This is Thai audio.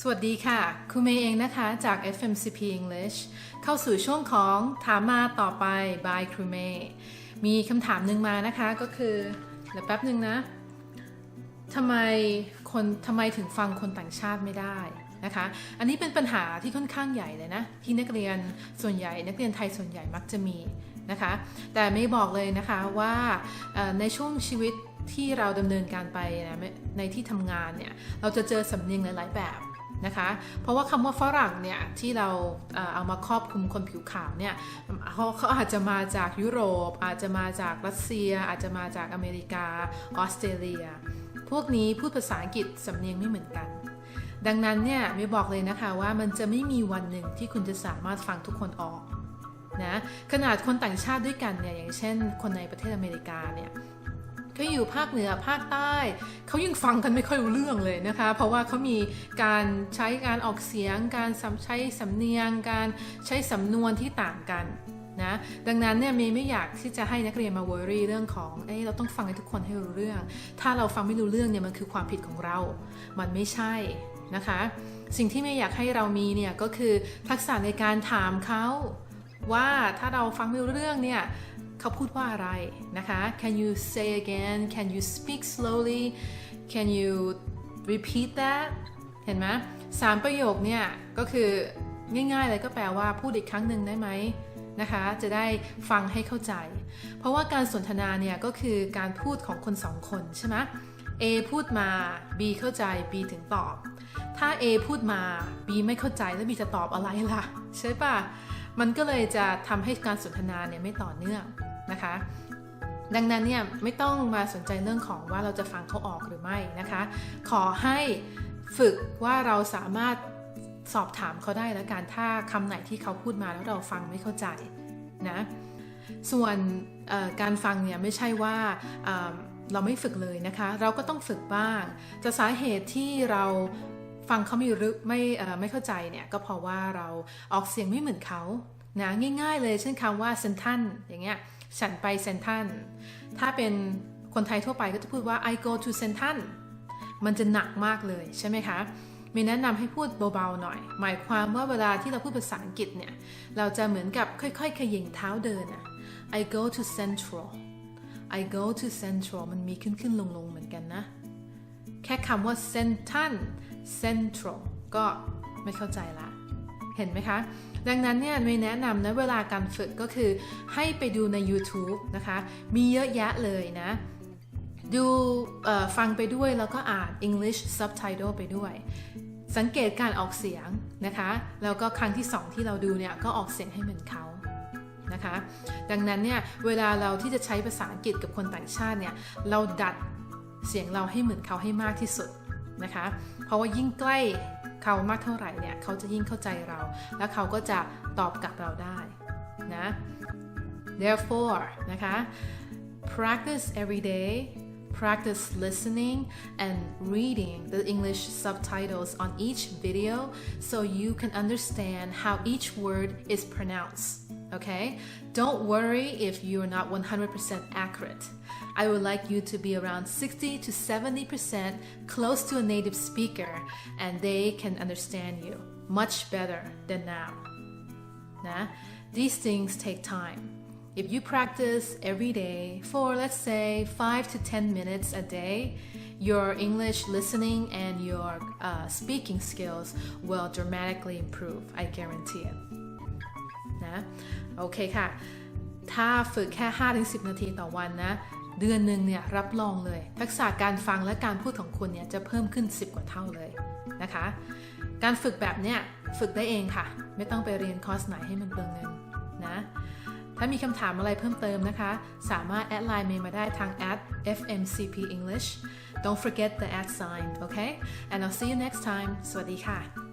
สวัสดีค่ะครูเมย์เองนะคะจาก FMCP English เข้าสู่ช่วงของถามมาต่อไป by ครูเมย์มีคำถามหนึ่งมานะคะก็คือเดี๋ยวแป๊บหนึ่งนะทำไมคนทำไมถึงฟังคนต่างชาติไม่ได้นะคะ อันนี้เป็นปัญหาที่ค่อนข้างใหญ่เลยนะ ที่นักเรียนส่วนใหญ่ นักเรียนไทยส่วนใหญ่มักจะมีนะคะ แต่ไม่บอกเลยนะคะว่าในช่วงชีวิตที่เราดำเนินการไปนะในที่ทำงานเนี่ย เราจะเจอสำเนียงหลาย ๆ แบบ นะคะ เพราะว่าคำว่าฝรั่งเนี่ยที่เราเอามาครอบคลุมคนผิวขาวเนี่ยเขาเขาอาจจะมาจากยุโรป อาจจะมาจากรัสเซีย อาจจะมาจากอเมริกา ออสเตรเลีย พวกนี้พูดภาษาอังกฤษสำเนียงไม่เหมือนกัน ดังนั้นเนี่ยไม่บอกเลยนะคะว่ามันจะไม่มีวันหนึ่งที่คุณจะสามารถฟังทุกคนออกนะขนาดคนต่างชาติด้วยกันเนี่ยอย่างเช่น คนในประเทศอเมริกาเนี่ย เขาอยู่ภาคเหนือภาคใต้ เขายังฟังกันไม่ค่อยรู้เรื่องเลยนะคะ เพราะว่าเขามีการใช้การออกเสียง การใช้สำเนียง การใช้สำนวนที่ต่างกันนะดังนั้นเนี่ยเมย์ไม่อยากที่จะให้นักเรียนมาวอรี่เรื่องของเอ้เราต้องฟังให้ทุกคนให้รู้เรื่อง ถ้าเราฟังไม่รู้เรื่องเนี่ยมันคือความผิดของเรา มันไม่ใช่นะคะ สิ่งที่ไม่อยากให้เรามีเนี่ยก็คือทักษะในการถามเขาว่าถ้าเราฟังไม่รู้เรื่องเนี่ย เขาพูดว่าอะไรนะคะ Can you say again Can you speak slowly Can you repeat that เห็นไหมสามประโยคเนี่ยก็คือง่ายๆเลยก็แปลว่าพูดอีกครั้งหนึ่งได้ไหมนะคะจะได้ฟังให้เข้าใจ เพราะว่าการสนทนาเนี่ยก็คือการพูดของคนสองคนใช่ไหม A พูดมา B เข้าใจ B ถึงตอบ ถ้า A พูดมา B ไม่เข้าใจแล้ว B จะตอบอะไรล่ะ ใช่ปะมันก็เลยจะทำให้การสนทนาเนี่ยไม่ต่อเนื่อง นะคะ ดังนั้นเนี่ยไม่ต้องมาสนใจเรื่องของว่าเราจะฟังเขาออกหรือไม่นะคะ ขอให้ฝึกว่าเราสามารถสอบถามเขาได้แล้วกันถ้าคำไหนที่เขาพูดมาแล้วเราฟังไม่เข้าใจนะส่วนการฟังเนี่ยไม่ใช่ว่าเเราไม่ฝึกเลยนะคะ เราก็ต้องฝึกบ้าง จะสาเหตุที่เราฟังเขาไม่รู้ไม่ไม่เข้าใจเนี่ยก็เพราะว่าเราออกเสียงไม่เหมือนเขา นะง่ายๆเลยเช่นคำว่าเซนทันอย่างเงี้ยฉันไปเซนทันถ้าเป็นคนไทยทั่วไปก็จะพูดว่า I go to เซนทันมันจะหนักมากเลยใช่ไหมคะมีแนะนำให้พูดเบาๆหน่อย หมายความว่าเวลาที่เราพูดภาษาอังกฤษเนี่ย เราจะเหมือนกับค่อยๆขยิงเท้าเดินอะ I go to Central I go to Central มันมีขึ้นขึ้นลงลงเหมือนกันนะ แค่คำว่า Central Central ก็ไม่เข้าใจละ เห็นไหมคะ ดังนั้นเนี่ยไม่แนะนำนะเวลาการฝึกก็คือให้ไปดูใน YouTube นะคะ มีเยอะแยะเลยนะ ดูฟังไปด้วยแล้วก็อ่าน English subtitle ไปด้วย สังเกตการออกเสียงนะคะ แล้วก็ครั้งที่สองที่เราดูเนี่ยก็ออกเสียงให้เหมือนเขานะคะดังนั้นเนี่ยเวลาเราที่จะใช้ภาษาอังกฤษกับคนต่างชาติเนี่ยเราดัดเสียงเราให้เหมือนเขาให้มากที่สุดนะคะเพราะว่ายิ่งใกล้ เขามากเท่าไหร่เนี่ยเขาจะยิ่งเข้าใจเรา และเขาก็จะตอบกลับเราได้นะ therefore นะคะ practice every day practice listening and reading the English subtitles on each video so you can understand how each word is pronounced. Okay? Don't worry if you're not 100% accurate. I would like you to be around 60 to 70% close to a native speaker and they can understand you much better than now. Nah, these things take time. If you practice every day for, let's say, 5 to 10 minutes a day, your English listening and your uh, speaking skills will dramatically improve. I guarantee it. โอเคค่ะ ถ้าฝึกแค่ 5-10 นาทีต่อวันนะเดือนหนึ่งเนี่ยรับรองเลย ทักษะการฟังและการพูดของคุณเนี่ยจะเพิ่มขึ้น 10 กว่าเท่าเลยนะคะ การฝึกแบบเนี้ยฝึกได้เองค่ะ ไม่ต้องไปเรียนคอร์สไหนให้มันเปลืองเงินนะถ้ามีคำถามอะไรเพิ่มเติมนะคะ สามารถแอดไลน์เมย์มาได้ทาง at fmcp english don't forget the at sign okay and I'll see you next time สวัสดีค่ะ